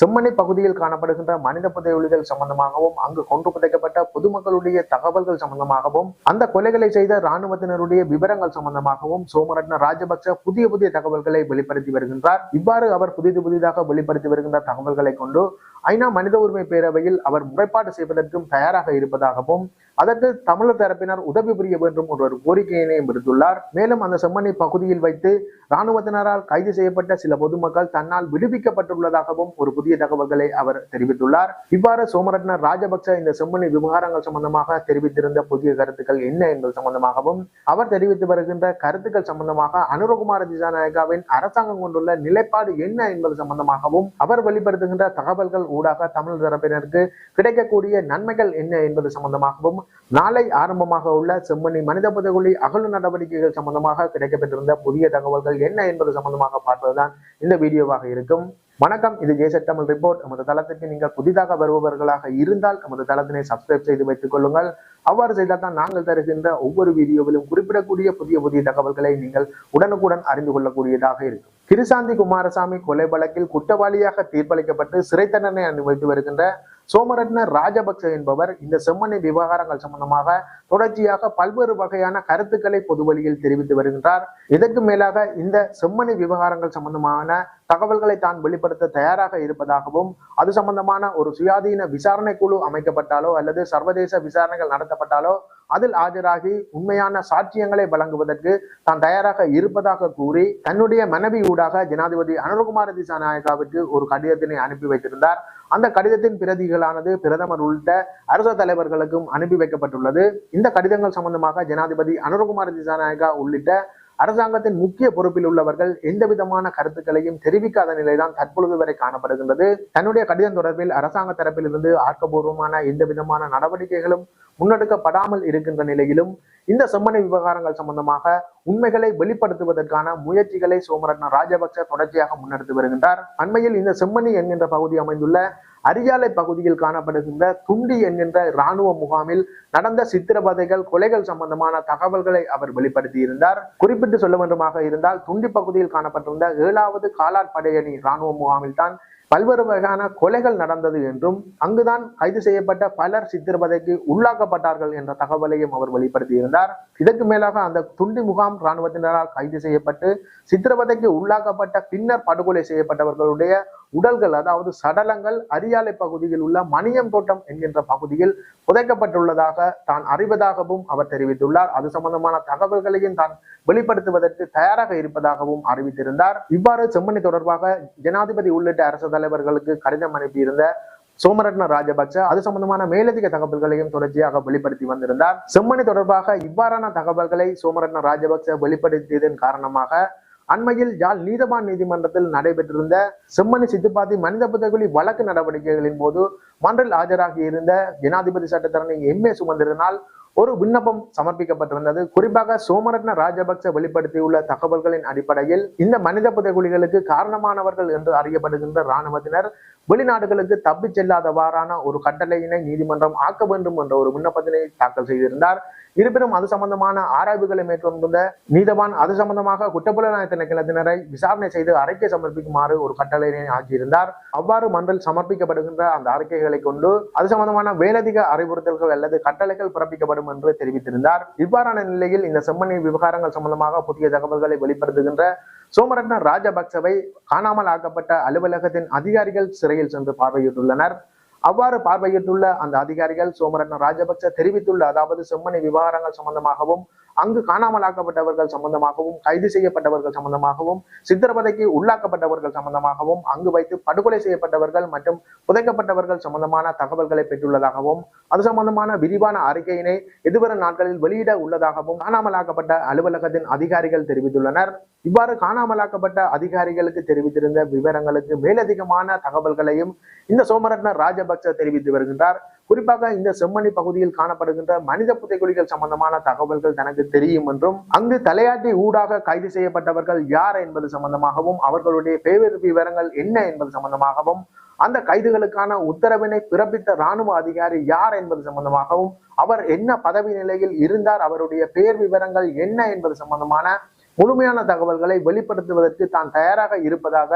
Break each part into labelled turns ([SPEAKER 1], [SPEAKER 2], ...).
[SPEAKER 1] செம்மணி பகுதியில் காணப்படுகின்ற மனித புதையொலிகள் சம்பந்தமாகவும் அங்கு கொன்று புதைக்கப்பட்ட பொதுமக்களுடைய தகவல்கள் சம்பந்தமாகவும் அந்த கொலைகளை செய்த ராணுவத்தினருடைய விவரங்கள் சம்பந்தமாகவும் சோமரட்ன ராஜபக்ச புதிய புதிய தகவல்களை வெளிப்படுத்தி வருகின்றார் இவ்வாறு அவர் புதிது புதிதாக வெளிப்படுத்தி வருகின்ற தகவல்களை கொண்டு ஐநா மனித உரிமை பேரவையில் அவர் முறைப்பாடு செய்வதற்கும் தயாராக இருப்பதாகவும் அதற்கு தமிழர் தரப்பினர் உதவி புரிய வேண்டும் என்ற ஒரு கோரிக்கையினையும் விடுத்துள்ளார் மேலும் அந்த செம்மனை பகுதியில் வைத்து இராணுவத்தினரால் கைது செய்யப்பட்ட சில பொதுமக்கள் தன்னால் விடுவிக்கப்பட்டுள்ளதாகவும் ஒரு புதிய தகவல்களை அவர் தெரிவித்துள்ளார் இவ்வாறு சோமரத்ன ராஜபக்ச இந்த செம்மனை விவகாரங்கள் சம்பந்தமாக தெரிவித்திருந்த புதிய கருத்துக்கள் என்ன என்பது சம்பந்தமாகவும் அவர் தெரிவித்து வருகின்ற கருத்துக்கள் சம்பந்தமாக அனுரகுமார திசாநாயகாவின் அரசாங்கம் கொண்டுள்ள நிலைப்பாடு என்ன என்பது சம்பந்தமாகவும் அவர் வெளிப்படுத்துகின்ற தகவல்கள் ஊடாக தமிழ் தரப்பினருக்கு கிடைக்கக்கூடிய நன்மைகள் என்ன என்பது சம்பந்தமாகவும் நாளை ஆரம்பமாக உள்ள செம்மணி மனித புதகுழி அகழ் நடவடிக்கைகள் சம்பந்தமாக கிடைக்கப்பட்டிருந்த புதிய தகவல்கள் என்ன என்பது சம்பந்தமாக பார்ப்பதுதான் இந்த வீடியோவாக இருக்கும் வணக்கம் இது ஜேசட் தமிழ் ரிப்போர்ட் நமது தளத்திற்கு நீங்கள் புதிதாக வருபவர்களாக இருந்தால் நமது தளத்தினை சப்ஸ்கிரைப் செய்து வைத்துக் கொள்ளுங்கள் அவ்வாறு செய்தால் தான் நாங்கள் தருகின்ற ஒவ்வொரு வீடியோவிலும் குறிப்பிடக்கூடிய புதிய புதிய தகவல்களை நீங்கள் உடனுக்குடன் அறிந்து கொள்ளக்கூடியதாக இருக்கும் கிருசாந்தி குமாரசாமி கொலை வழக்கில் குற்றவாளியாக தீர்ப்பளிக்கப்பட்டு சிறை தண்டனை அனுபவித்து வருகின்ற சோமரத்ன ராஜபக்ச என்பவர் இந்த செம்மணி விவகாரங்கள் சம்பந்தமாக தொடர்ச்சியாக பல்வேறு வகையான கருத்துக்களை வழியில் தெரிவித்து வருகின்றார் இதற்கு மேலாக இந்த செம்மணி விவகாரங்கள் சம்பந்தமான தகவல்களை தான் வெளிப்படுத்த தயாராக இருப்பதாகவும் அது சம்பந்தமான ஒரு சுயாதீன விசாரணை குழு அமைக்கப்பட்டாலோ அல்லது சர்வதேச விசாரணைகள் நடத்தப்பட்டாலோ அதில் ஆஜராகி உண்மையான சாட்சியங்களை வழங்குவதற்கு தான் தயாராக இருப்பதாக கூறி தன்னுடைய மனைவி ஊடாக ஜனாதிபதி அனுரகுமார திசாநாயகாவிற்கு ஒரு கடிதத்தினை அனுப்பி வைத்திருந்தார் அந்த கடிதத்தின் பிரதிகளானது பிரதமர் உள்ளிட்ட அரசு தலைவர்களுக்கும் அனுப்பி வைக்கப்பட்டுள்ளது இந்த கடிதங்கள் சம்பந்தமாக ஜனாதிபதி அனுரகுமார திசாநாயகா உள்ளிட்ட அரசாங்கத்தின் முக்கிய பொறுப்பில் உள்ளவர்கள் எந்த விதமான கருத்துக்களையும் தெரிவிக்காத நிலைதான் தற்பொழுது வரை காணப்படுகின்றது தன்னுடைய கடிதம் தொடர்பில் அரசாங்க தரப்பிலிருந்து ஆக்கப்பூர்வமான எந்த விதமான நடவடிக்கைகளும் முன்னெடுக்கப்படாமல் இருக்கின்ற நிலையிலும் இந்த செம்மனை விவகாரங்கள் சம்பந்தமாக உண்மைகளை வெளிப்படுத்துவதற்கான முயற்சிகளை சோமரத்ன ராஜபக்ச தொடர்ச்சியாக முன்னெடுத்து வருகின்றார் அண்மையில் இந்த செம்மணி என்கின்ற பகுதி அமைந்துள்ள அரியாலை பகுதியில் காணப்படுகின்ற துண்டி என்கின்ற இராணுவ முகாமில் நடந்த சித்திரவதைகள் கொலைகள் சம்பந்தமான தகவல்களை அவர் வெளிப்படுத்தி இருந்தார் குறிப்பிட்டு சொல்ல வேண்டுமாக இருந்தால் துண்டி பகுதியில் காணப்பட்டிருந்த ஏழாவது காலாட் படையணி இராணுவ முகாமில் தான் பல்வேறு வகையான கொலைகள் நடந்தது என்றும் அங்குதான் கைது செய்யப்பட்ட பலர் சித்திரவதைக்கு உள்ளாக்கப்பட்டார்கள் என்ற தகவலையும் அவர் வெளிப்படுத்தியிருந்தார் இதற்கு மேலாக அந்த துண்டி முகாம் இராணுவத்தினரால் கைது செய்யப்பட்டு சித்திரவதைக்கு உள்ளாக்கப்பட்ட பின்னர் படுகொலை செய்யப்பட்டவர்களுடைய உடல்கள் அதாவது சடலங்கள் அரியாலை பகுதியில் உள்ள மணியம் தோட்டம் என்கின்ற பகுதியில் புதைக்கப்பட்டுள்ளதாக தான் அறிவதாகவும் அவர் தெரிவித்துள்ளார் அது சம்பந்தமான தகவல்களையும் தான் வெளிப்படுத்துவதற்கு தயாராக இருப்பதாகவும் அறிவித்திருந்தார் இவ்வாறு செம்மணி தொடர்பாக ஜனாதிபதி உள்ளிட்ட அரசு தலைவர்களுக்கு கடிதம் அனுப்பியிருந்த சோமரத்ன ராஜபக்ச அது சம்பந்தமான மேலதிக தகவல்களையும் தொடர்ச்சியாக வெளிப்படுத்தி வந்திருந்தார் செம்மணி தொடர்பாக இவ்வாறான தகவல்களை சோமரத்ன ராஜபக்ச வெளிப்படுத்தியதன் காரணமாக அண்மையில் யாழ் நீதவான் நீதிமன்றத்தில் நடைபெற்றிருந்த செம்மணி சித்துப்பாதி மனித புத்தகுலி வழக்கு நடவடிக்கைகளின் போது மன்றில் ஆஜராகி இருந்த ஜனாதிபதி சட்டத்தரணி எம் ஏ சுமந்திரனால் ஒரு விண்ணப்பம் சமர்ப்பிக்கப்பட்டிருந்தது குறிப்பாக சோமரத்ன ராஜபக்ச வெளிப்படுத்தியுள்ள தகவல்களின் அடிப்படையில் இந்த மனித புதைகுலிகளுக்கு காரணமானவர்கள் என்று அறியப்படுகின்ற இராணுவத்தினர் வெளிநாடுகளுக்கு தப்பிச் செல்லாதவாறான ஒரு கட்டளையினை நீதிமன்றம் ஆக்க வேண்டும் என்ற ஒரு விண்ணப்பத்தினை தாக்கல் செய்திருந்தார் இருப்பினும் அது சம்பந்தமான ஆராய்வுகளை மேற்கொண்டுள்ள நீதவான் அது சம்பந்தமாக குற்றப்புலனாய் திணைக்களத்தினரை விசாரணை செய்து அறிக்கை சமர்ப்பிக்குமாறு ஒரு கட்டளையினை ஆக்கியிருந்தார் அவ்வாறு மன்றில் சமர்ப்பிக்கப்படுகின்ற அந்த அறிக்கைகளை கொண்டு அது சம்பந்தமான மேலதிக அறிவுறுத்தல்கள் அல்லது கட்டளைகள் பிறப்பிக்கப்படும் என்று தெரிவித்திருந்தார் இவ்வாறான நிலையில் இந்த செம்மணி விவகாரங்கள் சம்பந்தமாக புதிய தகவல்களை வெளிப்படுத்துகின்ற சோமரத்ன ராஜபக்சவை காணாமல் ஆக்கப்பட்ட அலுவலகத்தின் அதிகாரிகள் சிறையில் சென்று பார்வையிட்டுள்ளனர் அவ்வாறு பார்வையிட்டுள்ள அந்த அதிகாரிகள் சோமரன் ராஜபக்ச தெரிவித்துள்ள அதாவது செம்மணி விவகாரங்கள் சம்பந்தமாகவும் அங்கு காணாமல் ஆக்கப்பட்டவர்கள் சம்பந்தமாகவும் கைது செய்யப்பட்டவர்கள் சம்பந்தமாகவும் சித்திரவதைக்கு உள்ளாக்கப்பட்டவர்கள் சம்பந்தமாகவும் அங்கு வைத்து படுகொலை செய்யப்பட்டவர்கள் மற்றும் புதைக்கப்பட்டவர்கள் சம்பந்தமான தகவல்களை பெற்றுள்ளதாகவும் அது சம்பந்தமான விரிவான அறிக்கையினை எதிர்வரும் நாட்களில் வெளியிட உள்ளதாகவும் காணாமலாக்கப்பட்ட அலுவலகத்தின் அதிகாரிகள் தெரிவித்துள்ளனர் இவ்வாறு காணாமலாக்கப்பட்ட அதிகாரிகளுக்கு தெரிவித்திருந்த விவரங்களுக்கு மேலதிகமான தகவல்களையும் இந்த சோமரத்ன ராஜபக்ச தெரிவித்து வருகின்றார் குறிப்பாக இந்த செம்மணி பகுதியில் காணப்படுகின்ற மனித புதைக்குழிகள் சம்பந்தமான தகவல்கள் தனக்கு தெரியும் என்றும் அங்கு தலையாட்டி ஊடாக கைது செய்யப்பட்டவர்கள் யார் என்பது சம்பந்தமாகவும் அவர்களுடைய பேர் விவரங்கள் என்ன என்பது சம்பந்தமாகவும் அந்த கைதுகளுக்கான உத்தரவினை பிறப்பித்த ராணுவ அதிகாரி யார் என்பது சம்பந்தமாகவும் அவர் என்ன பதவி நிலையில் இருந்தார் அவருடைய பெயர் விவரங்கள் என்ன என்பது சம்பந்தமான முழுமையான தகவல்களை வெளிப்படுத்துவதற்கு தான் தயாராக இருப்பதாக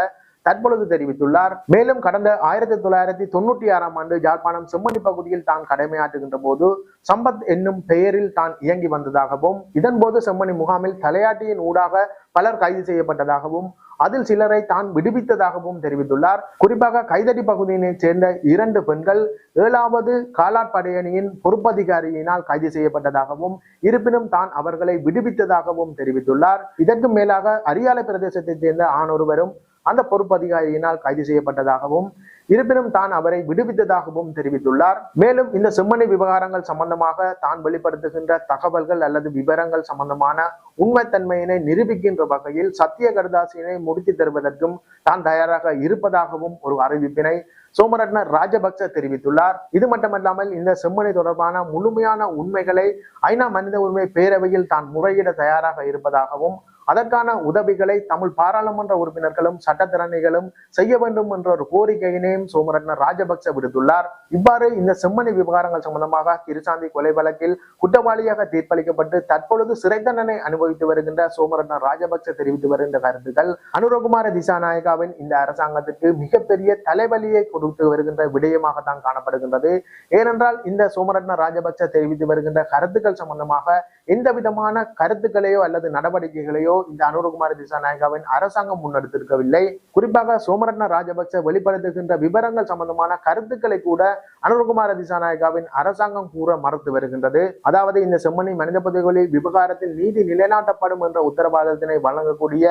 [SPEAKER 1] தற்பொழுது தெரிவித்துள்ளார் மேலும் கடந்த ஆயிரத்தி தொள்ளாயிரத்தி தொண்ணூற்றி ஆறாம் ஆண்டு ஜாழ்ப்பாணம் செம்மணி பகுதியில் தான் கடமையாற்றுகின்ற போது சம்பத் என்னும் பெயரில் தான் இயங்கி வந்ததாகவும் இதன் போது செம்மணி முகாமில் தலையாட்டியின் ஊடாக பலர் கைது செய்யப்பட்டதாகவும் அதில் சிலரை தான் விடுவித்ததாகவும் தெரிவித்துள்ளார் குறிப்பாக கைதடி பகுதியினைச் சேர்ந்த இரண்டு பெண்கள் ஏழாவது காலாட்படையணியின் பொறுப்பதிகாரியினால் கைது செய்யப்பட்டதாகவும் இருப்பினும் தான் அவர்களை விடுவித்ததாகவும் தெரிவித்துள்ளார் இதற்கு மேலாக அரியாலை பிரதேசத்தைச் சேர்ந்த ஆணொருவரும் அந்த பொறுப்பு அதிகாரியினால் கைது செய்யப்பட்டதாகவும் இருப்பினும் தான் அவரை விடுவித்ததாகவும் தெரிவித்துள்ளார் மேலும் இந்த செம்மனை விவகாரங்கள் சம்பந்தமாக தான் வெளிப்படுத்துகின்ற தகவல்கள் அல்லது விவரங்கள் சம்பந்தமான உண்மைத்தன்மையினை நிரூபிக்கின்ற வகையில் சத்திய கருதாசியினை முடித்து தருவதற்கும் தான் தயாராக இருப்பதாகவும் ஒரு அறிவிப்பினை சோமரட்ன ராஜபக்ச தெரிவித்துள்ளார் இது மட்டுமல்லாமல் இந்த செம்மனை தொடர்பான முழுமையான உண்மைகளை ஐநா மனித உரிமை பேரவையில் தான் முறையிட தயாராக இருப்பதாகவும் அதற்கான உதவிகளை தமிழ் பாராளுமன்ற உறுப்பினர்களும் சட்டத்திறனைகளும் செய்ய வேண்டும் என்ற ஒரு கோரிக்கையினையும் சோமரட்ன ராஜபக்ச விடுத்துள்ளார் இவ்வாறு இந்த செம்மணி விவகாரங்கள் சம்பந்தமாக திருச்சாந்தி கொலை வழக்கில் குற்றவாளியாக தீர்ப்பளிக்கப்பட்டு தற்பொழுது சிறை தண்டனை அனுபவித்து வருகின்ற சோமரட்ன ராஜபக்ச தெரிவித்து வருகின்ற கருத்துக்கள் அனுரகுமார திசாநாயகாவின் இந்த அரசாங்கத்திற்கு மிகப்பெரிய தலைவலியை கொடுத்து வருகின்ற விடயமாக தான் காணப்படுகின்றது ஏனென்றால் இந்த சோமரட்ன ராஜபக்ச தெரிவித்து வருகின்ற கருத்துக்கள் சம்பந்தமாக எந்த விதமான கருத்துக்களையோ அல்லது நடவடிக்கைகளையோ நடவடிக்கையோ இந்த அனுரகுமார திசாநாயகாவின் அரசாங்கம் முன்னெடுத்திருக்கவில்லை குறிப்பாக சோமரத்ன ராஜபக்ச வெளிப்படுத்துகின்ற விவரங்கள் சம்பந்தமான கருத்துக்களை கூட அனுரகுமார திசாநாயகாவின் அரசாங்கம் கூற மறுத்து வருகின்றது அதாவது இந்த செம்மணி மனித பதவிகளில் விவகாரத்தில் நீதி நிலைநாட்டப்படும் என்ற உத்தரவாதத்தினை வழங்கக்கூடிய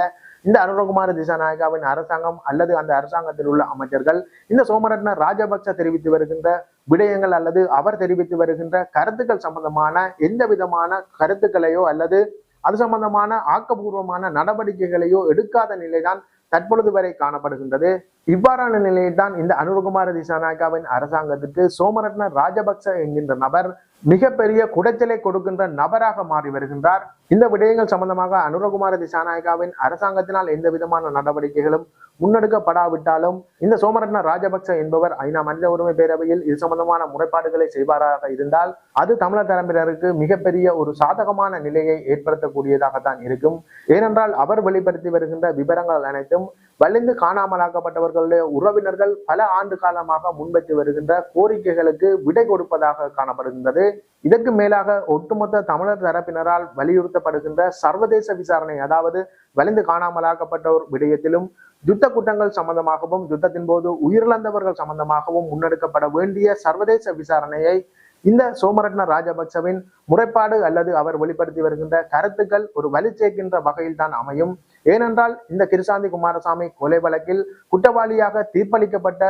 [SPEAKER 1] இந்த அனுரகுமார திசாநாயகாவின் அரசாங்கம் அல்லது அந்த அரசாங்கத்தில் உள்ள அமைச்சர்கள் இந்த சோமரத்ன ராஜபக்ச தெரிவித்து வருகின்ற விடயங்கள் அல்லது அவர் தெரிவித்து வருகின்ற கருத்துக்கள் சம்பந்தமான எந்த விதமான கருத்துக்களையோ அல்லது அது சம்பந்தமான ஆக்கப்பூர்வமான நடவடிக்கைகளையோ எடுக்காத நிலைதான் தற்பொழுது வரை காணப்படுகின்றது இவ்வாறான நிலையில்தான் இந்த அனுருகுமார திசாநாயக்காவின் அரசாங்கத்துக்கு சோமரத்ன ராஜபக்ச என்கின்ற நபர் மிகப்பெரிய குடைச்சலை கொடுக்கின்ற நபராக மாறி வருகின்றார் இந்த விடயங்கள் சம்பந்தமாக அனுரகுமார திசாநாயகாவின் அரசாங்கத்தினால் எந்த விதமான நடவடிக்கைகளும் முன்னெடுக்கப்படாவிட்டாலும் இந்த சோமரத்ன ராஜபக்ச என்பவர் ஐநா மனித உரிமை பேரவையில் இது சம்பந்தமான முறைப்பாடுகளை செய்வாராக இருந்தால் அது தமிழர் தரம்பினருக்கு மிகப்பெரிய ஒரு சாதகமான நிலையை ஏற்படுத்தக்கூடியதாகத்தான் இருக்கும் ஏனென்றால் அவர் வெளிப்படுத்தி வருகின்ற விவரங்கள் அனைத்தும் வலிந்து காணாமலாக்கப்பட்டவர்களுடைய உறவினர்கள் பல ஆண்டு காலமாக முன்வைத்து வருகின்ற கோரிக்கைகளுக்கு விடை கொடுப்பதாக காணப்படுகின்றது இதற்கு மேலாக ஒட்டுமொத்த தமிழர் தரப்பினரால் வலியுறுத்தப்படுகின்ற சர்வதேச விசாரணை அதாவது வலிந்து காணாமலாக்கப்பட்டோர் விடயத்திலும் யுத்த குற்றங்கள் சம்பந்தமாகவும் யுத்தத்தின் போது உயிரிழந்தவர்கள் சம்பந்தமாகவும் முன்னெடுக்கப்பட வேண்டிய சர்வதேச விசாரணையை இந்த சோமரட்ன ராஜபக்சவின் முறைப்பாடு அல்லது அவர் வெளிப்படுத்தி வருகின்ற கருத்துக்கள் ஒரு வலிச்சேர்க்கின்ற வகையில் தான் அமையும் ஏனென்றால் இந்த கிருசாந்தி குமாரசாமி கொலை வழக்கில் குற்றவாளியாக தீர்ப்பளிக்கப்பட்ட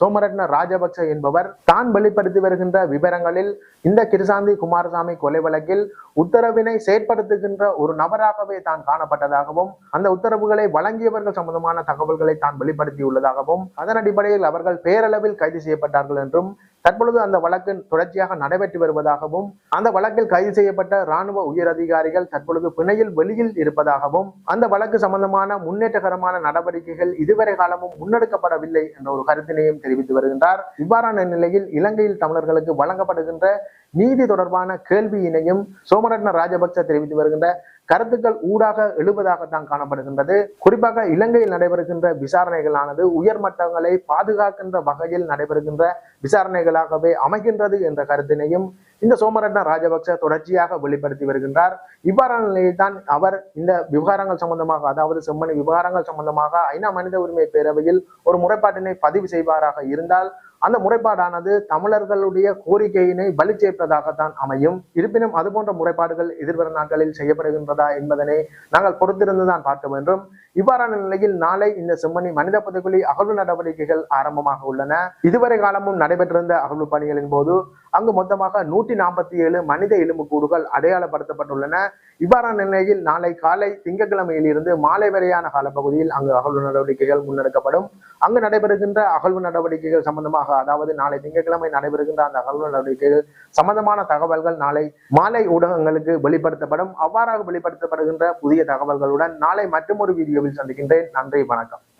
[SPEAKER 1] சோமரட்ன ராஜபக்ச என்பவர் தான் வெளிப்படுத்தி வருகின்ற விவரங்களில் இந்த கிருசாந்தி குமாரசாமி கொலை வழக்கில் உத்தரவினை செயற்படுத்துகின்ற ஒரு நபராகவே தான் காணப்பட்டதாகவும் அந்த உத்தரவுகளை வழங்கியவர்கள் சம்பந்தமான தகவல்களை தான் வெளிப்படுத்தியுள்ளதாகவும் அதன் அடிப்படையில் அவர்கள் பேரளவில் கைது செய்யப்பட்டார்கள் என்றும் தற்பொழுது அந்த வழக்கு தொடர்ச்சியாக நடைபெற்று வருவதாகவும் அந்த வழக்கில் கைது செய்யப்பட்ட ராணுவ உயர் அதிகாரிகள் தற்பொழுது பிணையில் வெளியில் இருப்பதாகவும் அந்த வழக்கு சம்பந்தமான முன்னேற்றகரமான நடவடிக்கைகள் இதுவரை காலமும் முன்னெடுக்கப்படவில்லை என்ற ஒரு கருத்தினையும் தெரிவித்து வருகின்றார் இவ்வாறான நிலையில் இலங்கையில் தமிழர்களுக்கு வழங்கப்படுகின்ற நீதி தொடர்பான கேள்வியினையும் சோமரட்ன ராஜபக்ச தெரிவித்து வருகின்ற கருத்துக்கள் ஊடாக எழுவதாகத்தான் காணப்படுகின்றது குறிப்பாக இலங்கையில் நடைபெறுகின்ற விசாரணைகளானது உயர்மட்டங்களை பாதுகாக்கின்ற வகையில் நடைபெறுகின்ற விசாரணைகளாகவே அமைகின்றது என்ற கருத்தினையும் இந்த சோமரட்ன ராஜபக்ச தொடர்ச்சியாக வெளிப்படுத்தி வருகின்றார் இவ்வாறான நிலையில்தான் அவர் இந்த விவகாரங்கள் சம்பந்தமாக அதாவது செம்மணி விவகாரங்கள் சம்பந்தமாக ஐநா மனித உரிமை பேரவையில் ஒரு முறைப்பாட்டினை பதிவு செய்வாராக இருந்தால் அந்த முறைப்பாடானது தமிழர்களுடைய கோரிக்கையினை வலி சேர்ப்பதாகத்தான் அமையும் இருப்பினும் அது போன்ற முறைப்பாடுகள் எதிர்வரும் நாட்களில் செய்யப்படுகின்றதா என்பதனை நாங்கள் பொறுத்திருந்து தான் பார்க்க வேண்டும் இவ்வாறான நிலையில் நாளை இந்த செம்மணி மனித பதவிகளில் அகழ்வு நடவடிக்கைகள் ஆரம்பமாக உள்ளன இதுவரை காலமும் நடைபெற்றிருந்த அகழ்வு பணிகளின் போது அங்கு மொத்தமாக நூற்றி நாற்பத்தி ஏழு மனித எலும்புக்கூடுகள் அடையாளப்படுத்தப்பட்டுள்ளன இவ்வாறான நிலையில் நாளை காலை திங்கட்கிழமையிலிருந்து மாலை வரையான காலப்பகுதியில் அங்கு அகழ்வு நடவடிக்கைகள் முன்னெடுக்கப்படும் அங்கு நடைபெறுகின்ற அகழ்வு நடவடிக்கைகள் சம்பந்தமாக அதாவது நாளை திங்கட்கிழமை நடைபெறுகின்ற அந்த அகழ்வு நடவடிக்கைகள் சம்பந்தமான தகவல்கள் நாளை மாலை ஊடகங்களுக்கு வெளிப்படுத்தப்படும் அவ்வாறாக வெளிப்படுத்தப்படுகின்ற புதிய தகவல்களுடன் நாளை மற்றும் ஒரு வீடியோவில் சந்திக்கின்றேன் நன்றி வணக்கம்